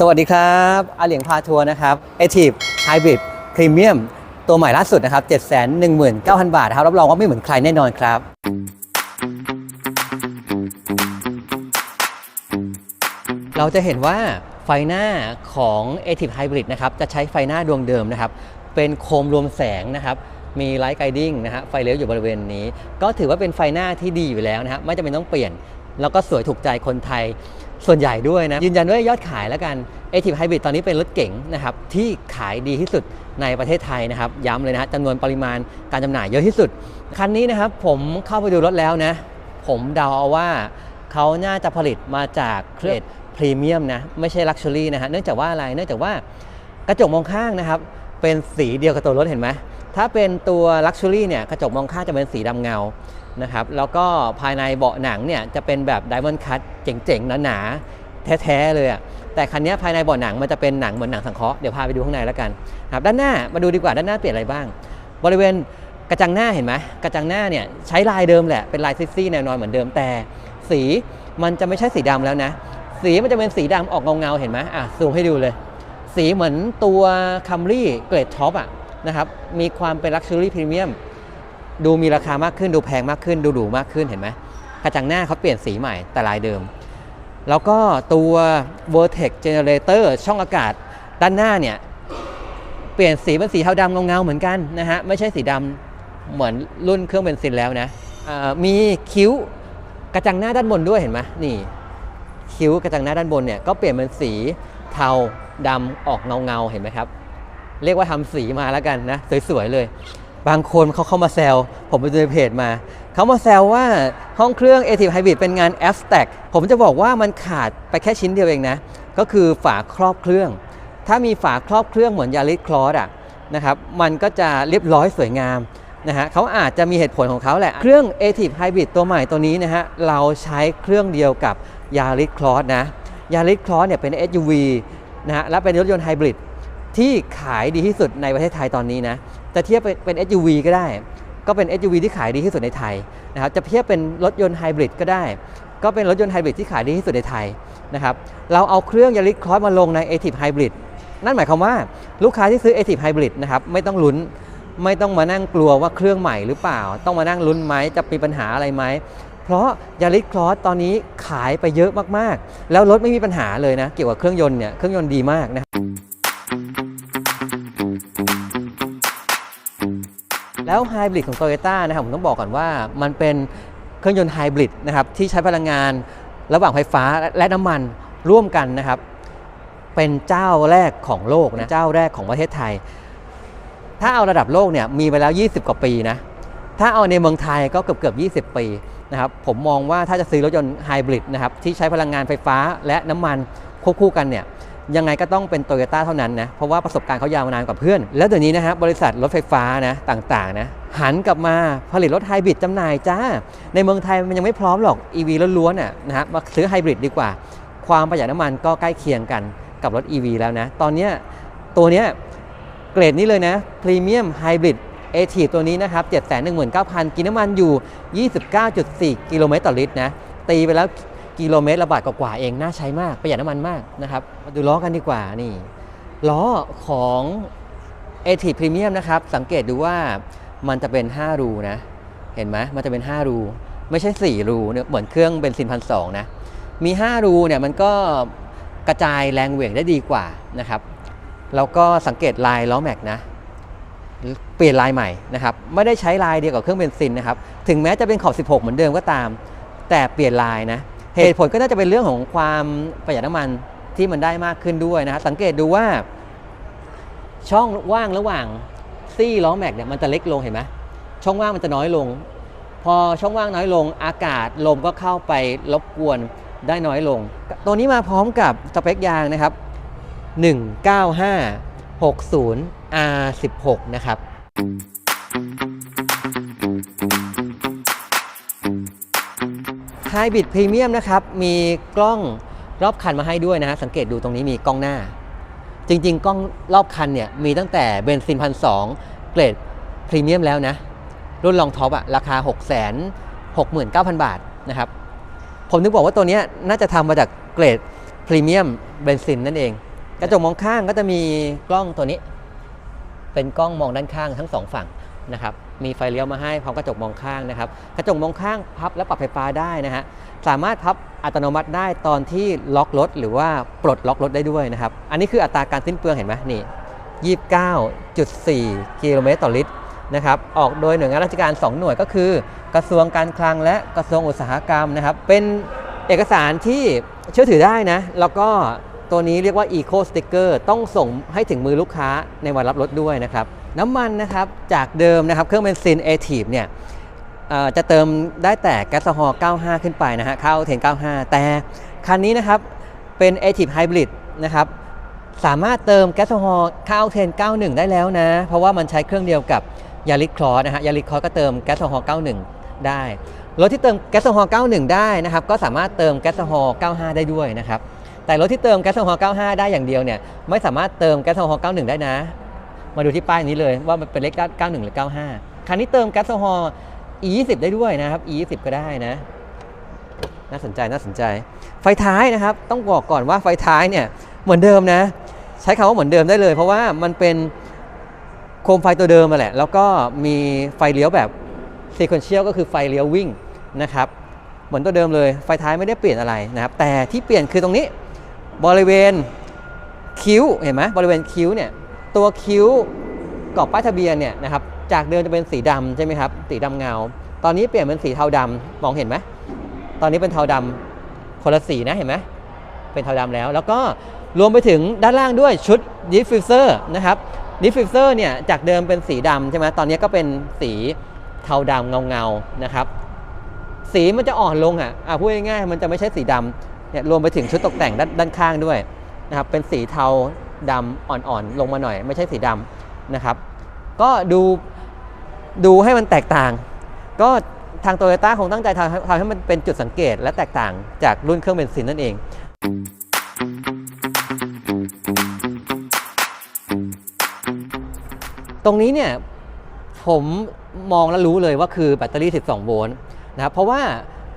สวัสดีครับอาเหลียงพาทัวร์นะครับ a t i v Hybrid Premium ตัวใหม่ล่าสุดนะครับ 719,000 บาทครับรับรองว่าไม่เหมือนใครแน่นอนครับ เราจะเห็นว่าไฟหน้าของ a t i v Hybrid นะครับ จะใช้ไฟหน้าดวงเดิมนะครับ เป็นโคมรวมแสงนะครับ มีไลท์ไกดิ้งนะฮะไฟเลี้ยวอยู่บริเวณนี้ ก็ถือว่าเป็นไฟหน้าที่ดีอยู่แล้วนะฮะไม่จำเป็นต้องเปลี่ยน แล้วก็สวยถูกใจคนไทย ส่วนใหญ่ด้วยนะยืนยันว่ายยอดขายแล้วกัน a t i v Hybrid ตอนนี้เป็นรถเก๋งนะครับที่ขายดีที่สุดในประเทศไทยนะครับย้ำเลยนะฮะจำนวนปริมาณการจำหน่ายเยอะที่สุด คันนี้นะครับผมเข้าไปดูรถแล้วนะ ผมเดาเอาว่าเขาน่าจะผลิตมาจากเครื่องพรีเมียมนะไม่ใช่ลักชัวรี่นะฮะเนื่องจากว่าอะไรเนื่องจากว่ากระจกมองข้างนะครับเป็นสีเดียวกับตัวรถเห็นไหมถ้าเป็นตัวลักชัวรี่เนี่ยกระจกมองข้างจะเป็นสีดำเงา นะครับแล้วก็ภายในเบาะหนังเนี่ยจะเป็นแบบไดมอนด์คัตเจ๋งๆหนาๆแท้ๆเลยอะแต่คันนี้ภายในเบาะหนังมันจะเป็นหนังเหมือนหนังสังเคราะห์เดี๋ยวพาไปดูข้างในแล้วกันครับด้านหน้ามาดูดีกว่าด้านหน้าเปลี่ยนอะไรบ้าง บริเวณกระจังหน้าเห็นไหมกระจังหน้าเนี่ยใช้ลายเดิมแหละเป็นลายซิซี่แนวนอนเหมือนเดิมแต่ สีมันจะไม่ใช่สีดำแล้วนะ สีมันจะเป็นสีดำออกเงาๆเห็นไหมอะซูมให้ดูเลย สีเหมือนตัวคัมรี่เกรดท็อปอะนะครับมีความเป็นลักชัวรี่พรีเมียม ดูมีราคามากขึ้นดูแพงมากขึ้น ดูหรูมากขึ้นเห็นไหมกระจังหน้าเขาเปลี่ยนสีใหม่แต่ลายเดิม แล้วก็ตัว Vertex Generator ช่องอากาศด้านหน้าเนี่ยเปลี่ยนสีเป็นสีเทาดำเงาๆเหมือนกันนะฮะไม่ใช่สีดำเหมือนรุ่นเครื่องเบนซินแล้วนะมีคิ้วกระจังหน้าด้านบนด้วยเห็นไหมนี่คิ้วกระจังหน้าด้านบนเนี่ยก็เปลี่ยนเป็นสีเทาดำออกเงาๆเห็นไหมครับ เรียกว่าทำสีมาแล้วกันนะสวยๆเลย บางคนเขาเข้ามาแซวผมไปดูในเพจมา เขามาแซวว่าห้องเครื่อง a t i v Hybrid เป็นงาน F Stack ผมจะบอกว่ามันขาดไปแค่ชิ้นเดียวเองนะ ก็คือฝาครอบเครื่อง ถ้ามีฝาครอบเครื่องเหมือนยาริสคลอสอะนะครับมันก็จะเรียบร้อยสวยงามนะฮะเขาอาจจะมีเหตุผลของเขาแหละ เครื่อง a t i v Hybrid ตัวใหม่ตัวนี้นะฮะเราใช้เครื่องเดียวกับยาริสคลอสนะยาริสคลอสเนี่ยเป็น SUV นะฮะและเป็นรถยนต์ไฮบริดที่ขายดีที่สุดในประเทศไทยตอนนี้นะ จะเทียบเป็น SUV ก็ได้ ก็เป็น SUV ที่ขายดีที่สุดในไทยนะครับจะเทียบเป็นรถยนต์ไฮบริดก็ได้ ก็เป็นรถยนต์ไฮบริดที่ขายดีที่สุดในไทยนะครับเราเอาเครื่องยาริสครอสมาลงใน a t i v Hybrid นั่นหมายความว่าลูกค้าที่ซื้อ a t i v Hybrid นะครับไม่ต้องลุ้นไม่ต้องมานั่งกลัวว่าเครื่องใหม่หรือเปล่า ต้องมานั่งลุ้นไหมจะมีปัญหาอะไรไหมเพราะยาริสครอสตอนนี้ขายไปเยอะมากๆ แล้วรถไม่มีปัญหาเลยนะ เกี่ยวกับเครื่องยนต์เนี่ยเครื่องยนต์ดีมากนะ แล้วไฮบริดของ Toyota นะครับผมต้องบอกก่อนว่ามันเป็นเครื่องยนต์ไฮบริดนะครับที่ใช้พลังงานระหว่างไฟฟ้าและน้ำมันร่วมกันนะครับ เป็นเจ้าแรกของโลกนะเจ้าแรกของประเทศไทย ถ้าเอาระดับโลกเนี่ยมีไปแล้ว 20 กว่าปีนะถ้าเอาในเมืองไทยก็เกือบเกือบ20 ปีนะครับผมมองว่าถ้าจะซื้อรถยนต์ไฮบริดนะครับที่ใช้พลังงานไฟฟ้าและน้ำมันควบคู่กันเนี่ย ยังไงก็ต้องเป็นโตโยต้าเท่านั้นนะ เพราะว่าประสบการณ์เขายาวนานกว่าเพื่อน แล้วเดี๋ยวนี้นะฮะบริษัทรถไฟฟ้านะต่างๆนะหันกลับมาผลิตรถไฮบริดจำหน่ายจ้า ในเมืองไทยมันยังไม่พร้อมหรอก EV ล้วนๆน่ะนะฮะมาซื้อไฮบริดดีกว่า ความประหยัดน้ำมันก็ใกล้เคียงกันกับรถ EV แล้วนะ ตอนนี้ตัวเนี้ยเกรดนี้เลยนะพรีเมียมไฮบริดเอทีตัวนี้นะครับ719,000 กินน้ำมันอยู่ 29.4 กิโลเมตรต่อลิตรนะตีไปแล้ว กิโลเมตรละบาทกว่าๆเองน่าใช้มากประหยัดน้ำมันมากนะครับมาดูล้อกันดีกว่านี่ล้อของ a t i v Premium นะครับสังเกตดูว่ามันจะเป็น 5 รูนะ เห็นไหมมันจะเป็น 5 รู ไม่ใช่ 4 รูเนี่ยเหมือนเครื่องเบนซินพันสองนะมี 5 รูเนี่ยมันก็กระจายแรงเหวี่ยงได้ดีกว่านะครับแล้วก็สังเกตลายล้อแม็กนะเปลี่ยนลายใหม่นะครับไม่ได้ใช้ลายเดียวกับเครื่องเบนซินนะครับถึงแม้จะเป็นขอบ 16 เหมือนเดิมก็ตาม แต่เปลี่ยนลายนะ เหตุผลก็น่าจะเป็นเรื่องของความประหยัดน้ำมันที่มันได้มากขึ้นด้วยนะฮะสังเกตดูว่า ช่องว่างระหว่างซี่ล้อแม็กเนี่ยมันจะเล็กลงเห็นไหมช่องว่างมันจะน้อยลง พอช่องว่างน้อยลง อากาศลมก็เข้าไปรบกวนได้น้อยลง ตัวนี้มาพร้อมกับสเปคยางนะครับ 19560 R16 นะครับ ไฮบริดพรีเมียมนะครับ มีกล้องรอบคันมาให้ด้วยนะฮะ สังเกตดูตรงนี้มีกล้องหน้า จริง ๆ กล้องรอบคันเนี่ย มีตั้งแต่เบนซินพันสองเกรดพรีเมียมแล้วนะ รุ่นลองท็อปอะราคา 6 6 9 0 0 0 บาทนะครับ ผมนึกบอกว่าตัวนี้น่าจะทำมาจากเกรดพรีเมียมเบนซินนั่นเอง กระจกมองข้างก็จะมีกล้องตัวนี้ เป็นกล้องมองด้านข้างทั้งสองฝั่งนะครับ มีไฟเลี้ยวมาให้พร้อมกระจกมองข้างนะครับกระจกมองข้างพับและปรับไฟฟ้าได้นะฮะสามารถพับอัตโนมัติได้ตอนที่ล็อกรถ หรือว่าปลดล็อกรถได้ด้วยนะครับอันนี้คืออัตราการสิ้นเปลืองเห็นไหมนี่ 29.4 กิโลเมตรต่อลิตรนะครับออกโดยหน่วยงานราชการ 2 หน่วยก็คือ กระทรวงการคลังและกระทรวงอุตสาหกรรมนะครับเป็นเอกสารที่เชื่อถือได้นะ แล้วก็ตัวนี้เรียกว่า Eco Sticker ต้องส่งให้ถึงมือลูกค้าในวันรับรถด้วยนะครับ น้ำมันนะครับจากเดิมนะครับเครื่องเบนซิน a t i v เนี่ยจะเติมได้แต่แก๊สโซฮอล์95 ขึ้นไปนะฮะเข้าเทน95 แต่คันนี้นะครับเป็น a t i v Hybrid นะครับสามารถเติมแก๊สโซฮอล์เข้าเทน91 ได้แล้วนะ เพราะว่ามันใช้เครื่องเดียวกับยาริคลอสนะฮะยาริคลอสก็เติมแก๊สโซฮอล์91 ได้รถที่เติมแก๊สโซฮอล์91 ได้นะครับก็สามารถเติมแก๊สโซฮอล์95 ได้ด้วยนะครับแต่รถที่เติมแก๊สโซฮอล์95 ได้อย่างเดียวเนี่ยไม่สามารถเติมแก๊สโซฮอล์91 ได้นะ มาดูที่ป้ายนี้เลยว่ามันเป็นเลข91 หรือ 95 คันนี้เติมแก๊สโซฮอล์ E20 ได้ด้วยนะครับ E20 ก็ได้นะ น่าสนใจน่าสนใจ ไฟท้ายนะครับ ต้องบอกก่อนว่าไฟท้ายเนี่ยเหมือนเดิมนะ ใช้คำว่าเหมือนเดิมได้เลย เพราะว่ามันเป็นโคมไฟตัวเดิมมาแหละ แล้วก็มีไฟเลี้ยวแบบ sequential ก็คือไฟเลี้ยววิ่งนะครับ เหมือนตัวเดิมเลย ไฟท้ายไม่ได้เปลี่ยนอะไรนะครับ แต่ที่เปลี่ยนคือตรงนี้บริเวณคิ้วเห็นไหมบริเวณคิ้วเนี่ย ตัวคิ้วกรอบป้ายทะเบียนเนี่ยนะครับจากเดิมจะเป็นสีดำใช่ไหมครับสีดำเงา ตอนนี้เปลี่ยนเป็นสีเทาดำมองเห็นไหมตอนนี้เป็นเทาดำคนละสีนะเห็นไหมเป็นเทาดำแล้ว แล้วก็รวมไปถึงด้านล่างด้วยชุดดิฟฟิวเซอร์นะครับดิฟฟิวเซอร์เนี่ยจากเดิมเป็นสีดำใช่ไหมตอนนี้ก็เป็นสีเทาดำเงาเงาๆนะครับสีมันจะอ่อนลงอะอะพูดง่ายๆมันจะไม่ใช่สีดำเนี่ยรวมไปถึงชุดตกแต่งด้านด้านข้างด้วยนะครับเป็นสีเทา ดำอ่อนๆ ลงมาหน่อย ไม่ใช่สีดำนะครับ ก็ดูดูให้มันแตกต่าง ก็ทางโตโยต้าคงตั้งใจทำทำให้มันเป็นจุดสังเกตและแตกต่างจากรุ่นเครื่องเบนซินนั่นเอง ตรงนี้เนี่ยผมมองแล้วรู้เลยว่าคือแบตเตอรี่ 12 โวลต์นะครับ เพราะว่า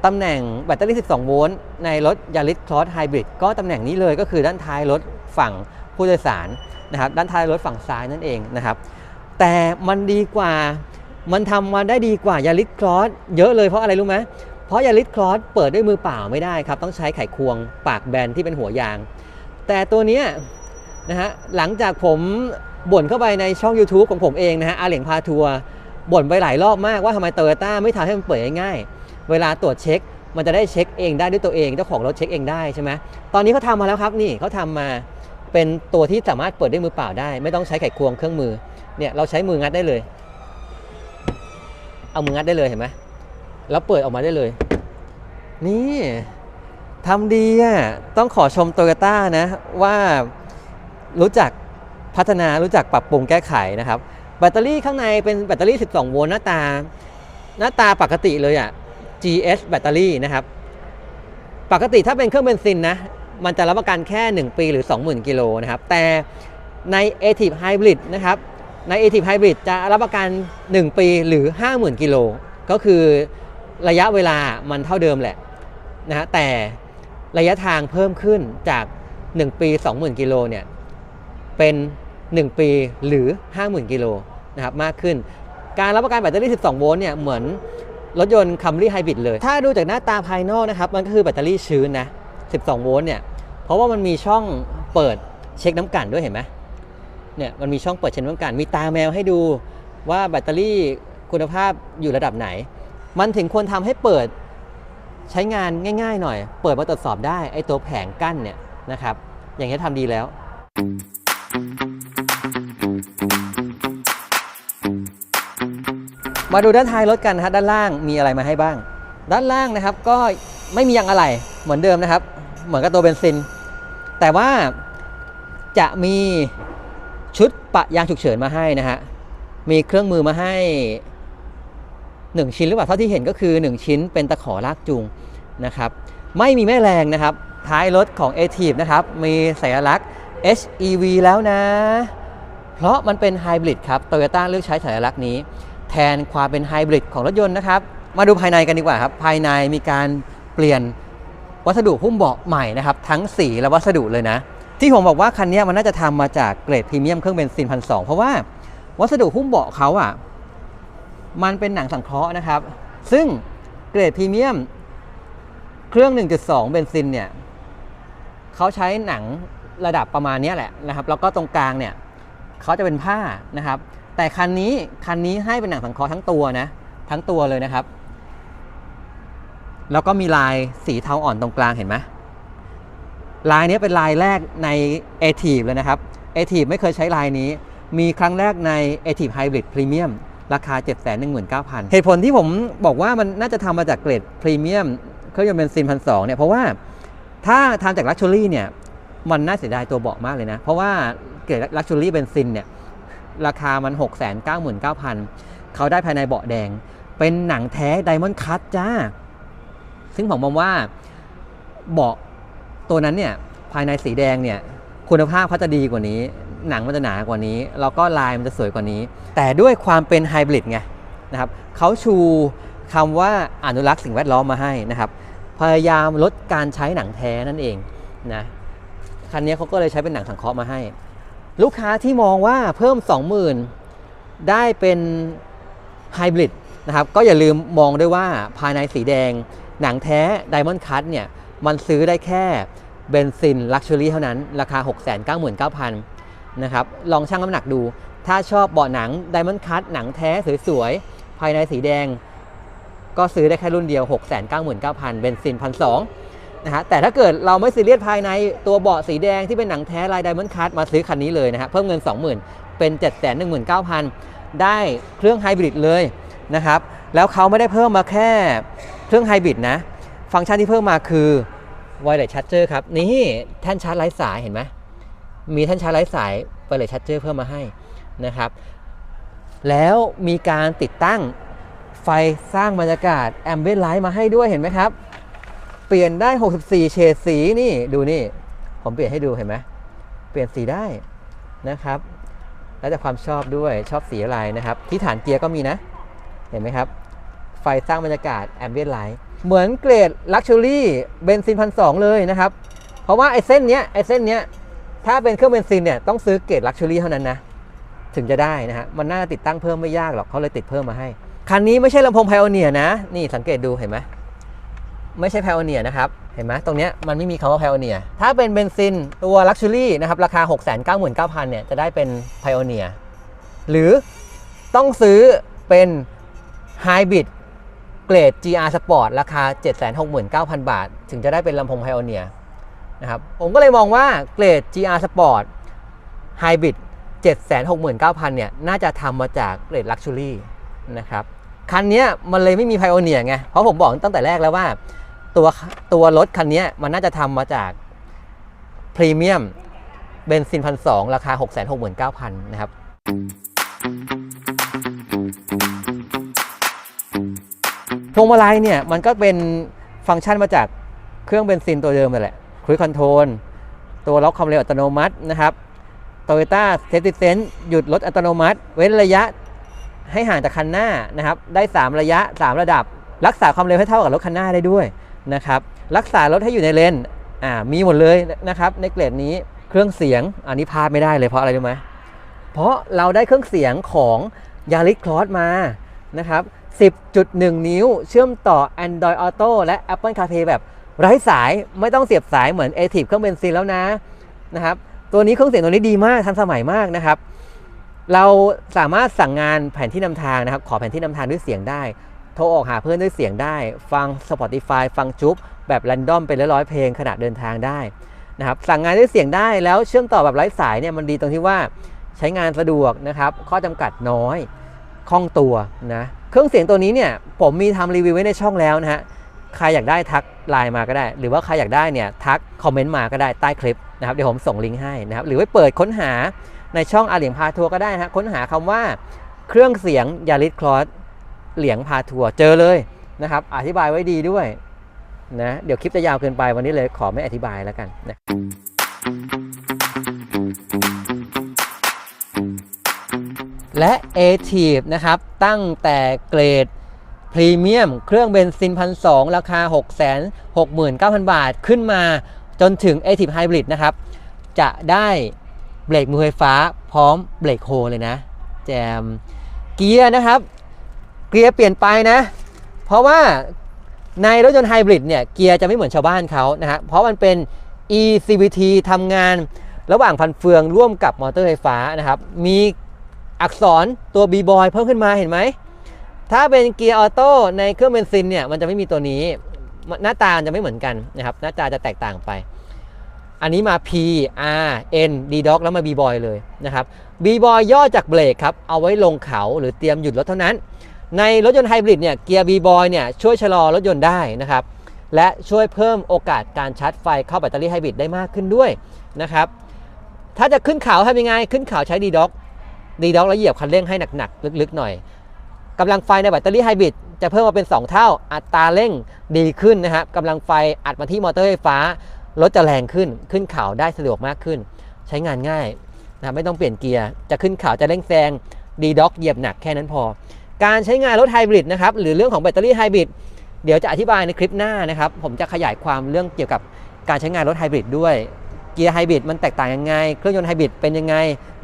ตำแหน่งแบตเตอรี่ 12 โวลต์ในรถยาริสคลอสไฮบริดก็ตำแหน่งนี้เลยก็คือด้านท้ายรถฝั่ง ผู้โดยสารนะครับด้านท้ายรถฝั่งซ้ายนั่นเองนะครับ แต่มันดีกว่ามันทำมาได้ดีกว่ายาริสคลอสเยอะเลยเพราะอะไรรู้ไหมเพราะยาริสคลอสเปิดด้วยมือเปล่าไม่ได้ครับต้องใช้ไขควงปากแบนที่เป็นหัวยาง แต่ตัวนี้นะฮะหลังจากผมบ่นเข้าไปในช่อง YouTube ของผมเองนะฮะอาเหลียงพาทัวร์บ่นไปหลายรอบมากว่าทำไมโตโยต้าไม่ทำให้มันเปิดง่ายๆ เวลาตรวจเช็ค มันจะได้เช็คเองได้ด้วยตัวเองเจ้าของรถเช็คเองได้ใช่ไหมตอนนี้เขาทำมาแล้วครับนี่เขาทำมา เป็นตัวที่สามารถเปิดด้วยมือเปล่าได้ ไม่ต้องใช้ไขควงเครื่องมือเนี่ยเราใช้มืองัดได้เลย เอามืองัดได้เลยเห็นไหมแล้วเปิดออกมาได้เลย นี่ทำดีอะต้องขอชมโตโยต้านะว่ารู้จักพัฒนารู้จักปรับปรุงแก้ไขนะครับ แบตเตอรี่ข้างในเป็นแบตเตอรี่ 12 โวลต์หน้าตา หน้าตาปกติเลยอะ GS แบตเตอรี่นะครับ ปกติถ้าเป็นเครื่องเบนซินนะ มันจะรับประกันแค่ 1 ปีหรือ 20,000 กิโลนะครับ แต่ใน a t i v Hybrid นะครับ ใน a t i v Hybrid จะรับประกัน 1 ปีหรือ 50,000 กิโล ก็คือระยะเวลามันเท่าเดิมแหละนะฮะ แต่ระยะทางเพิ่มขึ้นจาก 1 ปี 20,000 กิโลเนี่ย เป็น 1 ปีหรือ 50,000 กิโลนะครับ มากขึ้น การรับประกันแบตเตอรี่ 12 โวลต์เนี่ย เหมือนรถยนต์คัมรี่ไฮบริดเลย ถ้าดูจากหน้าตาภายนอกนะครับ มันก็คือแบตเตอรี่ชื้นนะ 12 โวลต์เนี่ย เพราะว่ามันมีช่องเปิดเช็คน้ำกันด้วยเห็นไหมเนี่ยมันมีช่องเปิดเช็คน้ำกัน มีตาแมวให้ดูว่าแบตเตอรี่คุณภาพอยู่ระดับไหน มันถึงควรทำให้เปิดใช้งานง่าย ๆ หน่อย เปิดมาตรวจสอบได้ไอตัวแผงกั้นเนี่ยนะครับ อย่างนี้ยทำดีแล้ว มาดูด้านท้ายรถกันนะฮะด้านล่างมีอะไรมาให้บ้าง ด้านล่างนะครับก็ไม่มียางอะไหล่เหมือนเดิมนะครับ เหมือนกับตัวเบนซิน แต่ว่าจะมีชุดปะยางฉุกเฉินมาให้นะฮะ มีเครื่องมือมาให้ 1 ชิ้นหรือเปล่าเท่าที่เห็นก็คือ 1 ชิ้นเป็นตะขอลากจูงนะครับ ไม่มีแม่แรงนะครับ ท้ายรถของ a t i v นะครับ มีสัญลักษณ์ HEV แล้วนะ เพราะมันเป็นไฮบริดครับโตโยต้าเลือกใช้สัญลักษณ์นี้ แทนความเป็นไฮบริดของรถยนต์นะครับ มาดูภายในกันดีกว่าครับ ภายในมีการเปลี่ยน วัสดุหุ้มเบาะใหม่นะครับทั้งสีและวัสดุเลยนะ ที่ผมบอกว่าคันนี้มันน่าจะทำมาจากเกรดพรีเมียมเครื่องเบนซินพันสเพราะว่าวัสดุหุ้มเบาะเขาอะมันเป็นหนังสังเคราะห์นะครับ ซึ่งเกรดพรีเมียมเครื่อง 1.2 เบนซินเนี่ยเขาใช้หนังระดับประมาณนี้แหละนะครับ แล้วก็ตรงกลางเนี่ยเขาจะเป็นผ้านะครับ แต่คันนี้คันนี้ให้เป็นหนังสังเคราะห์ทั้งตัวนะทั้งตัวเลยนะครับ แล้วก็มีลายสีเทาอ่อนตรงกลางเห็นไหมลายนี้เป็นลายแรกใน a t i v เลยนะครับ a t i v ไม่เคยใช้ลายนี้ มีครั้งแรกใน a t i v Hybrid Premium ราคา 719,000 เหตุผลที่ผมบอกว่ามันน่าจะทำมาจากเกรดพรีเมียมเครื่องยนต์เบนซินพันสเนี่ยเพราะว่าถ้าทำจากลักชัวรี่เนี่ยมันน่าเสียดายตัวเบาะมากเลยนะ เพราะว่าเกรดลักชัวรี่เบนซินเนี่ยราคามัน 699,000 เขาได้ภายในเบาะแดง เป็นหนังแท้ไดมอนด์คัตจ้า ซึ่งผมมองว่าเบาะตัวนั้นเนี่ยภายในสีแดงเนี่ยคุณภาพเขาจะดีกว่านี้ หนังมันจะหนากว่านี้ แล้วก็ลายมันจะสวยกว่านี้ แต่ด้วยความเป็นไฮบริดไงนะครับเขาชูคำว่าอนุรักษ์สิ่งแวดล้อมมาให้นะครับ พยายามลดการใช้หนังแท้นั่นเองนะคันนี้เขาก็เลยใช้เป็นหนังสังเคราะห์มาให้ ลูกค้าที่มองว่าเพิ่ม 20,000 ได้เป็นไฮบริดนะครับก็อย่าลืมมองด้วยว่าภายในสีแดง หนังแท้ Diamond Cut เนี่ยมันซื้อได้แค่เบนซินลักชัวรี่เท่านั้น ราคา 699,000นะครับลองชั่งน้ำหนักดู ถ้าชอบเบาะหนัง Diamond Cut หนังแท้สวยๆ ภายในสีแดง ก็ซื้อได้แค่รุ่นเดียว 699,000 เบนซินพันสนะฮะแต่ถ้าเกิดเราไม่ซีเรียสภายในตัวเบาะสีแดงที่เป็นหนังแท้ลาย Diamond Cut มาซื้อคันนี้เลยนะฮะเพิ่มเงิน 20,000 เป็น 719,000 ได้เครื่องไฮบริดเลยนะครับแล้วเขาไม่ได้เพิ่มมาแค่ เครื่องไฮบริดนะ ฟังก์ชันที่เพิ่มมาคือ Wireless Charger ครับ นี่แท่นชาร์จไร้สายเห็นไหมมีแท่นชาร์จไร้สายไวเลสชัตเจอร์เพิ่มมาให้นะครับ แล้วมีการติดตั้งไฟสร้างบรรยากาศแอมเบียนไลท์มาให้ด้วยเห็นไหมครับ เปลี่ยนได้ 64 เฉดสีนี่ดูนี่ ผมเปลี่ยนให้ดูเห็นไหมเปลี่ยนสีได้นะครับแล้วแต่ความชอบด้วยชอบสีอะไรนะครับ ที่ฐานเกียร์ก็มีนะ เห็นไหมครับ ไฟสร้างบรรยากาศแอมเบียนไลท์เหมือนเกรดลักชัวรี่เบนซินพันสเลยนะครับ เพราะว่าไอ้เส้นเนี้ยไอ้เส้นเนี้ยถ้าเป็นเครื่องเบนซินเนี่ยต้องซื้อเกรดลักชัวรี่เท่านั้นนะถึงจะได้นะฮะมันน่าติดตั้งเพิ่มไม่ยากหรอกเขาเลยติดเพิ่มมาให้ คันนี้ไม่ใช่ลำโพงไพโอเนียนะ นี่สังเกตดูเห็นไหมไม่ใช่ไพโอเนียนะครับ เห็นไหมตรงเนี้ยมันไม่มีคำว่าไพโอเนียถ้าเป็นเบนซินตัวลักชัวรี่นะครับราคา 699,000เนี่ยจะได้เป็นไพโอเนียหรือต้องซื้อเป็นไฮบริด เกรด GR Sport ราคา 769,000 บาท ถึงจะได้เป็นลำโพงไพโอเนียนะครับผมก็เลยมองว่าเกรด GR Sport Hybrid 769,000 เนี่ย น่าจะทำมาจากเกรด Luxury นะครับ คันนี้มันเลยไม่มี Pioneer ไง เพราะผมบอกตั้งแต่แรกแล้วว่า ตัวตัวรถคันนี้มันน่าจะทำมาจากพรีเมียมเบนซินพันสองราคา 669,000 นะครับ พวงมาลัยเนี่ยมันก็เป็นฟังก์ชันมาจากเครื่องเบนซินตัวเดิมนั่นแหละคุยคอนโทรลตัวล็อกความเร็วอัตโนมัตินะครับ Toyota Safety Sense หยุดรถอัตโนมัติ เว้นระยะให้ห่างจากคันหน้านะครับ ได้ 3 ระยะ 3 ระดับ รักษาความเร็วให้เท่ากับรถคันหน้าได้ด้วยนะครับ รักษารถให้อยู่ในเลนอ่ามีหมดเลยนะครับ ในเกรดนี้เครื่องเสียงอันนี้พลาดไม่ได้เลยเพราะอะไรรู้ไหมเพราะเราได้เครื่องเสียงของ Yaris Cross มานะครับ 10.1 นิ้ว เชื่อมต่อ Android Auto และ Apple CarPlay แบบไร้สายไม่ต้องเสียบสายเหมือน a t i v เครื่องเบนซินแล้วนะนะครับตัวนี้เครื่องเสียงตัวนี้ดีมากทันสมัยมากนะครับ เราสามารถสั่งงานแผนที่นำทางนะครับ ขอแผนที่นำทางด้วยเสียงได้ โทรออกหาเพื่อนด้วยเสียงได้ ฟัง Spotify ฟังจุ๊บแบบแรนดอมเป็นร้อยๆเพลงขณะเดินทางได้นะครับสั่งงานด้วยเสียงได้แล้วเชื่อมต่อแบบไร้สายเนี่ยมันดีตรงที่ว่าใช้งานสะดวกนะครับข้อจำกัดน้อย คล่องตัวนะเครื่องเสียงตัวนี้เนี่ยผมมีทำรีวิวไว้ในช่องแล้วนะฮะใครอยากได้ทักไลน์มาก็ได้ หรือว่าใครอยากได้เนี่ยทักคอมเมนต์มาก็ได้ใต้คลิปนะครับเดี๋ยวผมส่งลิงก์ให้นะครับหรือว่าเปิดค้นหาในช่องอาเหลียงพาทัวร์ก็ได้นะฮะค้นหาคำว่าเครื่องเสียงยาริสคลอสเหลียงพาทัวร์เจอเลยนะครับอธิบายไว้ดีด้วยนะเดี๋ยวคลิปจะยาวเกินไปวันนี้เลยขอไม่อธิบายแล้วกันนะ และ a t i v นะครับ ตั้งแต่เกรดพรีเมียม เครื่องเบนซินพันสราคา 6 6 9 0 0 0 บาทขึ้นมาจนถึง a t i v Hybrid นะครับ จะได้เบรกมือไฟฟ้าพร้อมเบรกโฮเลยนะ แจมเกียร์นะครับ เกียร์เปลี่ยนไปนะ เพราะว่าในรถยนต์ไฮบริดเนี่ยเกียร์จะไม่เหมือนชาวบ้านเขานะฮะเพราะมันเป็น eCVT ทำงานระหว่างพันเฟืองร่วมกับมอเตอร์ไฟฟ้านะครับ มี อักษรตัว B-Boy เพิ่มขึ้นมาเห็นไหม ถ้าเป็นเกียร์ออโต้ในเครื่องเบนซินเนี่ยมันจะไม่มีตัวนี้ หน้าตาจะไม่เหมือนกันนะครับ หน้าตาจะแตกต่างไป อันนี้มา P R N D Dog แล้วมา B Boy เลยนะครับ B Boy ย่อจากเบรกครับ เอาไว้ลงเขาหรือเตรียมหยุดรถเท่านั้น ในรถยนต์ไฮบริดเนี่ยเกียร์ B Boy เนี่ยช่วยชะลอรถยนต์ได้นะครับ และช่วยเพิ่มโอกาสการชาร์จไฟเข้าแบตเตอรี่ไฮบริดได้มากขึ้นด้วยนะครับถ้าจะขึ้นเขาทำยังไง ขึ้นเขาใช้ D Dog D Dog แล้วเหยียบคันเร่งให้หนักๆลึกๆหน่อยกำลังไฟในแบตเตอรี่ไฮบริดจะเพิ่มมาเป็น 2 เท่าอัตราเร่งดีขึ้นนะครับกำลังไฟอัดมาที่มอเตอร์ไฟฟ้ารถจะแรงขึ้นขึ้นเขาได้สะดวกมากขึ้น ใช้งานง่ายนะไม่ต้องเปลี่ยนเกียร์จะขึ้นเขาจะเร่งแซงดีด็อกเหยียบหนักแค่นั้นพอ การใช้งานรถไฮบริดนะครับหรือเรื่องของแบตเตอรี่ไฮบริดเดี๋ยวจะอธิบายในคลิปหน้านะครับผมจะขยายความเรื่องเกี่ยวกับการใช้งานรถไฮบริดด้วย เกียร์ไฮบริดมันแตกต่างยังไง เครื่องยนต์ไฮบริดเป็นยังไง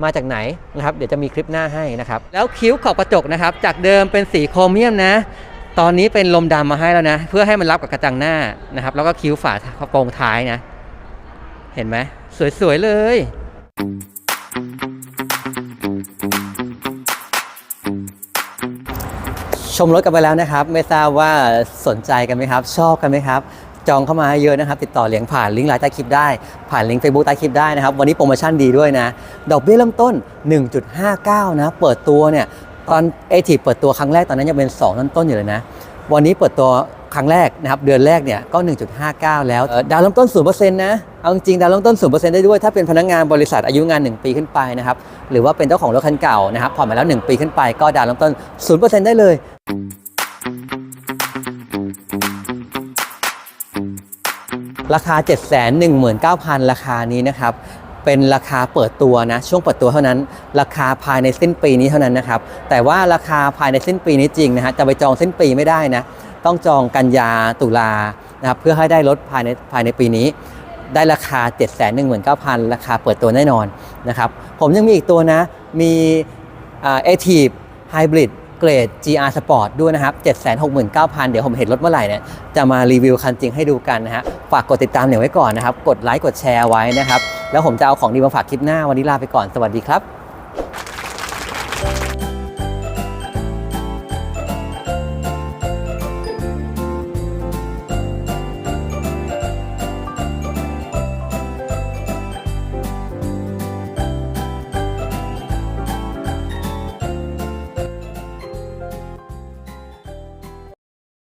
มาจากไหนนะครับเดี๋ยวจะมีคลิปหน้าให้นะครับ แล้วคิ้วขอบกระจกนะครับ จากเดิมเป็นสีโครเมียมนะ ตอนนี้เป็นลมดำมาให้แล้วนะ เพื่อให้มันรับกับกระจังหน้านะครับ แล้วก็คิ้วฝากระโปรงท้ายนะ เห็นไหมสวยๆเลยชมรถกันไปแล้วนะครับ ไม่ทราบว่าสนใจกันไหมครับ ชอบกันไหมครับ จองเข้ามาเยอะนะครับ ติดต่อเลี้ยงผ่านลิงก์ไลน์ใต้คลิปได้ ผ่านลิงก์เฟซบุ๊กใต้คลิปได้นะครับ วันนี้โปรโมชั่นดีด้วยนะ ดอกเบี้ยเริ่มต้น 1.59 นะ เปิดตัวเนี่ยตอนเอทีเปิดตัวครั้งแรกตอนนั้นยังเป็น 2 ต้นต้นอยู่เลยนะ วันนี้เปิดตัวครั้งแรกนะครับ เดือนแรกเนี่ยก็ 1.59 แล้วดาวน์เริ่มต้น 0%นะ เอาจริงดาวน์เริ่มต้น 0%ได้ด้วย ถ้าเป็นพนักงานบริษัทอายุงาน 1 ปีขึ้นไปนะครับ หรือว่าเป็นเจ้าของรถคันเก่านะครับผ่อนมาแล้ว 1 ปีขึ้นไปก็ดาวเริ่มต้น 0%ได้เลย ราคา 719,000 ราคานี้นะครับเป็นราคาเปิดตัวนะช่วงเปิดตัวเท่านั้น ราคาภายในสิ้นปีนี้เท่านั้นนะครับแต่ว่าราคาภายในสิ้นปีนี้จริงนะฮะจะไปจองสิ้นปีไม่ได้นะต้องจองกันยาตุลานะครับเพื่อให้ได้รถภายในภายในปีนี้ ได้ราคา 719,000 ราคาเปิดตัวแน่นอนนะครับผมยังมีอีกตัวนะมีเอทีฟไฮบริด เกรด GR Sport ด้วยนะครับ 769,000 เดี๋ยวผมเห็นรถเมื่อไหร่เนี่ยจะมารีวิวคันจริงให้ดูกันนะฮะ ฝากกดติดตามเหนียวไว้ก่อนนะครับ กดไลค์กดแชร์ไว้นะครับ แล้วผมจะเอาของดีมาฝากคลิปหน้าวันนี้ลาไปก่อนสวัสดีครับ